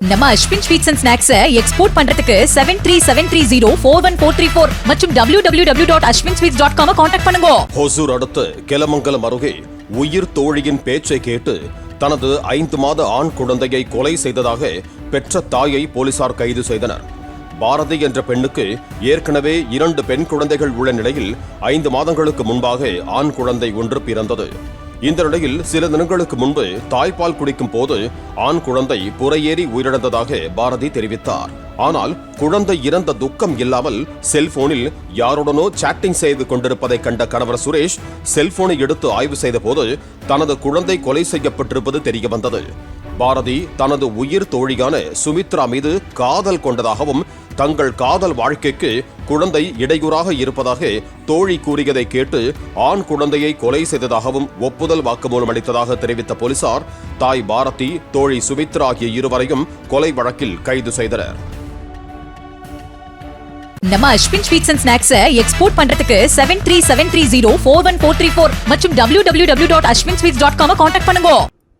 நம்ம Ashwin sweets and ஸ்நாக்ஸை export பண்றதுக்கு seven three seven three zero four one four three four மற்றும் W W W dot Aswin sweets dot com contact பண்ணுங்க. ஹோசூர் அடுத்து கிளமங்கலம் அருகே உயிர் தோழியின் பேச்சை கேட்டு தனது ஐந்து மாத ஆண் குழந்தையை கொலை செய்ததாக பெற்ற தாயை போலீசார் கைது செய்தனர். பாரதி என்ற பெண்ணுக்கு ஏற்கனவே இரண்டு பெண் குழந்தைகள் உள்ள நிலையில் ஐந்து மாதங்களுக்கு முன்பாக ஆண் குழந்தை ஒன்று பிறந்தது. இந்த நிலையில் சில தினங்களுக்கு முன்பு தாய்ப்பால் குடிக்கும் போது ஆண் குழந்தை புறையேறி உயிரிழந்ததாக பாரதி தெரிவித்தார். ஆனால் குழந்தை இறந்த துக்கம் இல்லாமல் செல்போனில் யாருடனோ சாட்டிங் செய்து கொண்டிருப்பதை கண்ட கணவர் சுரேஷ் செல்போனை எடுத்து ஆய்வு செய்தபோது தனது குழந்தை கொலை செய்யப்பட்டிருப்பது தெரியவந்தது. பாரதி தனது உயிர் தோழியான சுமித்ரா மீது காதல் கொண்டதாகவும் தங்கள் காதல் வாழ்க்கைக்கு குழந்தை இடையூறாக இருப்பதாக தோழி கூறியதை கேட்டு ஆண் குழந்தையை கொலை செய்ததாகவும் ஒப்புதல் வாக்குமூலம் அளித்ததாக தெரிவித்த போலீசார் தாய் பாரதி தோழி சுமித்ரா ஆகிய இருவரையும் கொலை வழக்கில் கைது செய்தனர். நம்ம அஸ்வின் ஸ்வீட்ஸ் அண்ட் ஸ்நாக்ஸை எக்ஸ்போர்ட் பண்றதுக்கு seven three seven three zero four one four three four மற்றும் W W W dot Aswin sweets dot com contact பண்ணுங்க.